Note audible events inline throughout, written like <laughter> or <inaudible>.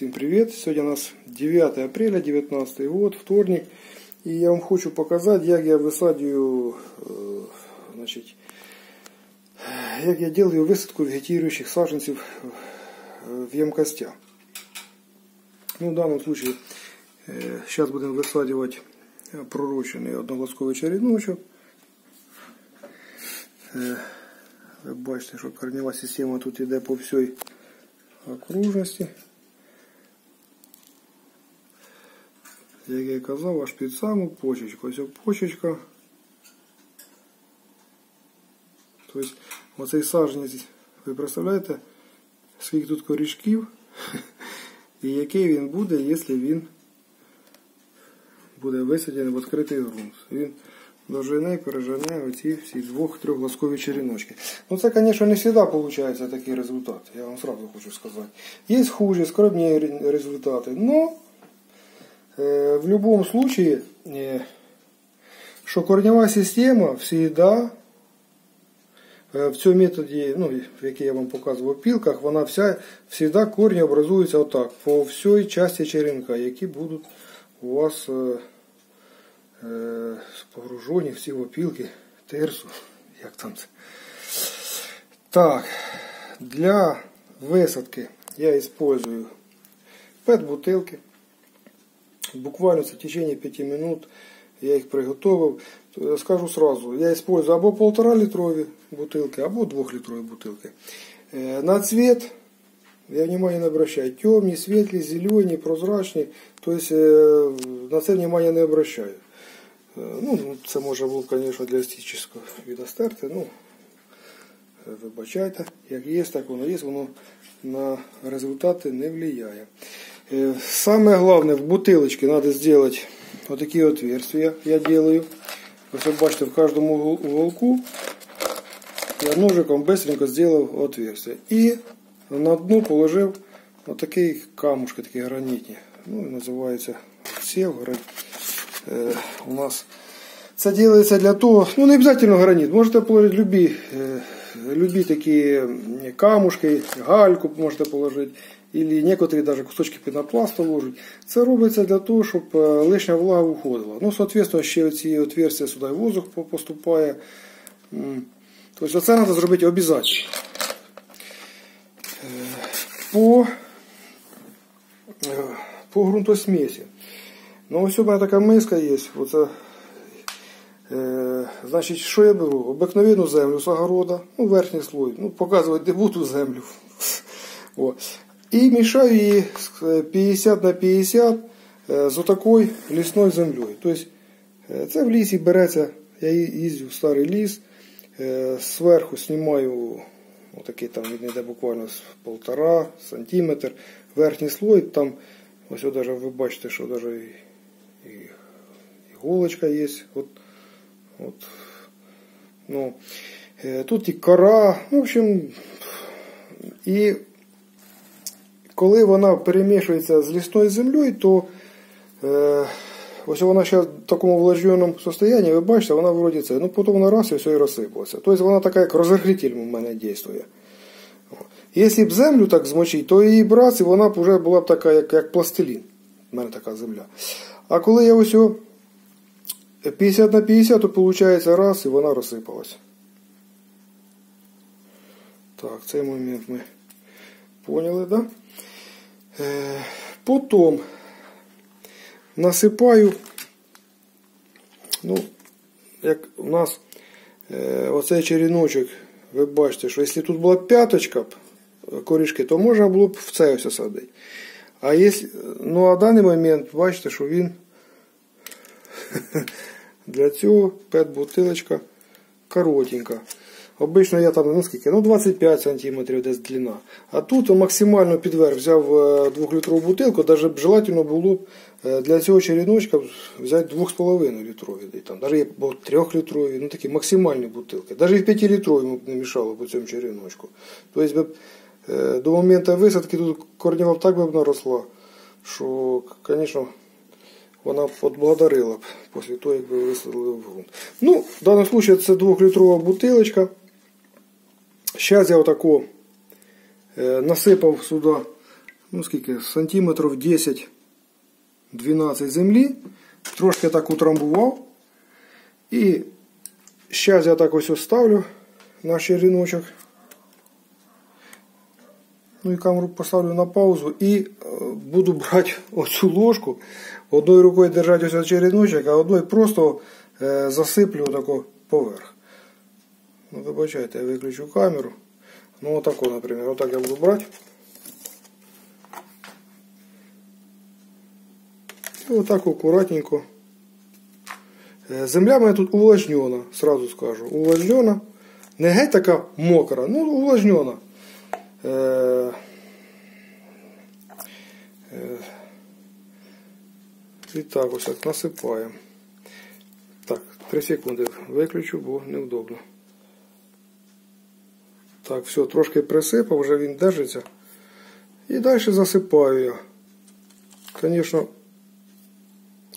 Всем привет! Сегодня у нас 9 апреля 19 год, вторник. И я вам хочу показать, как я высадию, э, значит, как я делаю высадку вегетирующих саженцев в емкостях. Ну, в данном случае сейчас будем высадивать пророченный одноглазковий череночок. Ви бачите, що корнева система тут йде по всій окружності. Як я казав, аж під саму почечку. Ось почечка. Тобто оцей саженець, ви представляєте, скільки тут корішків <laughs> і який він буде, якщо він буде висадений в відкритий ґрунт. Він дожене і пережене оці всі двох-трьох ласкові череночки. Ну це, звісно, не завжди виходить такий результат, я вам сразу хочу сказати. Є хуже, скромні результати, но в любом случае, э, що корнева система всегда э, в цьому методі, ну, який я вам показував в пілках, вона вся, всегда корні образуються отак, по всій часті черенка, які будуть у вас Е, погружені всі опілки, терсу, <laughs> як там це. Так, для висадки я использую пет-бутилки. Буквально в течение 5 минут я їх приготовив. Скажу сразу, я использую або 1,5 літрові бутилки, або 2 літрові бутилки. Е, на цвет я внимание не обращаю. Темні, світлі, зелені, прозрачні. Тобто на це внимание не обращаю. Е, ну, Це може було, звісно, для естетичного відостерти. Ну, Вибачайте, як є, так воно є, воно на результати не впливає. Е, саме головне в бутилочці треба зробити отакі отверстия. Я делаю. Ось ви бачите, в кожному уголку я ножиком быстренько зробив отверстие. І на дно положив отакий камушки, такі гранітні. Ну, Називається сів, Э, у нас це делается для того, ну не обязательно гранит, можете положить любі, э, любі такі камушки, гальку можете положити, или некоторые даже кусочки пенопласту ложить. Це робиться для того, щоб э, лишня влага уходила. Ну, соответственно, ще ці отверстия сюди воздух поступає. Тобто це треба зробити обов'язково. По, по ґрунтосмесі. Ну ось у мене така миска є. Оце, е, Значить, що я беру? Обикновену землю з огорода, ну, верхній слой, ну, показувати дебуту землю. <laughs> О. І мішаю її 50 на 50 е, з отакою лісною землею. Тобто е, це в лісі береться, я їздю в старий ліс, е, зверху знімаю отакий там він йде буквально з полтора сантиметр, верхній слой, там ось навіть ви бачите, що навіть и иголочка есть. Вот, вот, ну, э, тут і кора, ну, в общем, і коли вона перемішується з лісною землею, то е, ось вона зараз в такому влажненому стані, ви бачите, вона вроді це, ну потім вона раз і все і розсипалася. Тобто вона така як розрихлитель у мене дійствує. Якщо б землю так змочити, то її брати, вона б вже була б така, як як пластилін. У мене така земля. А коли я ось 50 на 50, то виходить раз і вона розсипалась. Так, цей момент ми поняли, да? Е, Потім насипаю, ну, як у нас е, оцей черіночок, ви бачите, що якщо тут була п'яточка корішки, то можна було б в це ось садити. А если, ну а даний момент бачите, що він для цього пет-бутилочка коротенька. Обично я там ну скільки, ну 25 см десь длина. А тут максимально підверх взяв 2-літрову бутилку, навіть желательно було б для цього череночка взяти 2,5 літрові. Навіть є 3-літрові, ну такі максимальні бутилки. Навіть і 5-літрові не мішало по цьому череночку. Тобто Е, до моменту висадки тут корнева так би наросла, що, звісно, вона б отблагодарила б після того, як би висадили в ґрунт. Ну, в даному випадку це 2-літрова бутилочка. Зараз я отако е, насипав сюди ну скільки, сантиметрів 10-12 землі. Трошки так утрамбував. І зараз я так ось оставлю наш череночок. Ну і камеру поставлю на паузу і е, буду брати <laughs> оцю ложку, одною рукою держати ось череночок, а одною просто е, засиплю отако поверх. Ну, вибачайте, я виключу камеру. Ну, отако, наприклад, отак я буду брати. І отак акуратненько. Е, Земля мене тут увлажнена, сразу скажу. Увлажнена. Не геть така мокра, ну увлажнена. Е, е, І так ось так насипаємо. Так, 3 секунди виключу, бо невдобно. Так, все, трошки присипав, вже він держиться. І далі засипаю я. Звісно,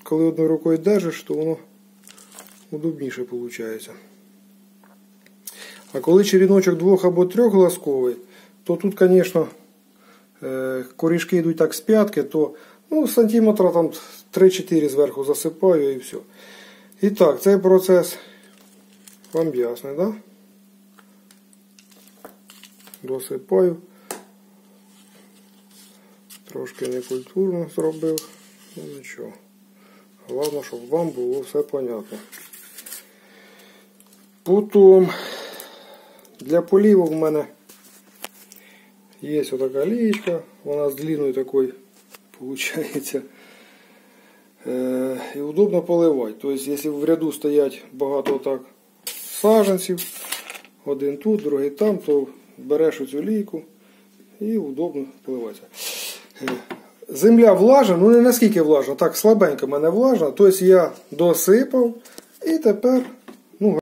коли одною рукою держиш, то воно удобніше виходить. А коли черіночок двох або трьохглазковий, то тут, звісно, е, корішки йдуть так з п'ятки, то ну, сантиметра там 3-4 зверху засипаю і все. І так, цей процес вам ясний? Да? Досипаю. Трошки некультурно зробив, ну нічого. Головне, щоб вам було все понятно. Потім для поліву в мене є ось така лієчка, вона з длиною такою виходить. Е, і удобно поливати. Тобто, якщо в ряду стоять багато так саженців, один тут, другий там, то береш оцю лійку і удобно поливається. Е, Земля влажна, ну не наскільки влажна, так слабенько мене влажна. Тобто я досипав і тепер